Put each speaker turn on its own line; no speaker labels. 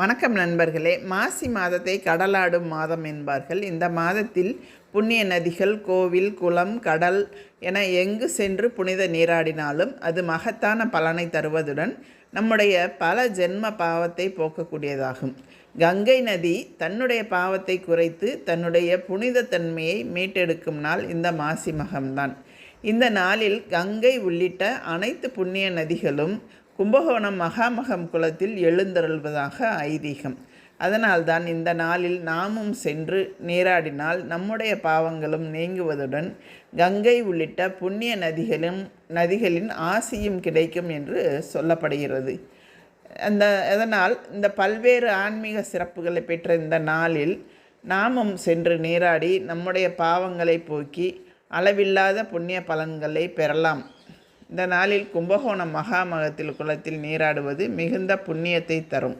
வணக்கம் நண்பர்களே. மாசி மாதத்தை கடலாடும் மாதம் என்பார்கள். இந்த மாதத்தில் புண்ணிய நதிகள் கோவில் குளம் கடல் என எங்கு சென்று புனித நீராடினாலும் அது மகத்தான பலனை தருவதுடன் நம்முடைய பல ஜென்ம பாவத்தை போக்கக்கூடியதாகும். கங்கை நதி தன்னுடைய பாவத்தை குறைத்து தன்னுடைய புனித தன்மையை மீட்டெடுக்கும் நாள் இந்த மாசி மகம்தான். இந்த நாளில் கங்கை உள்ளிட்ட அனைத்து புண்ணிய நதிகளும் கும்பகோணம் மகாமகம் குலத்தில் எழுந்தருள்வதாக ஐதீகம். அதனால்தான் இந்த நாளில் நாமும் சென்று நீராடினால் நம்முடைய பாவங்களும் நீங்குவதுடன் கங்கை உள்ளிட்ட புண்ணிய நதிகளும் நதிகளின் ஆசியும் கிடைக்கும் என்று சொல்லப்படுகிறது. அந்த அதனால் இந்த பல்வேறு ஆன்மீக சிறப்புகளை பெற்ற இந்த நாளில் நாமும் சென்று நீராடி நம்முடைய பாவங்களை போக்கி அளவில்லாத புண்ணிய பலன்களை பெறலாம். இந்த நாளில் கும்பகோணம் மகாமகத்தில் குளத்தில் நீராடுவது மிகுந்த புண்ணியத்தை தரும்.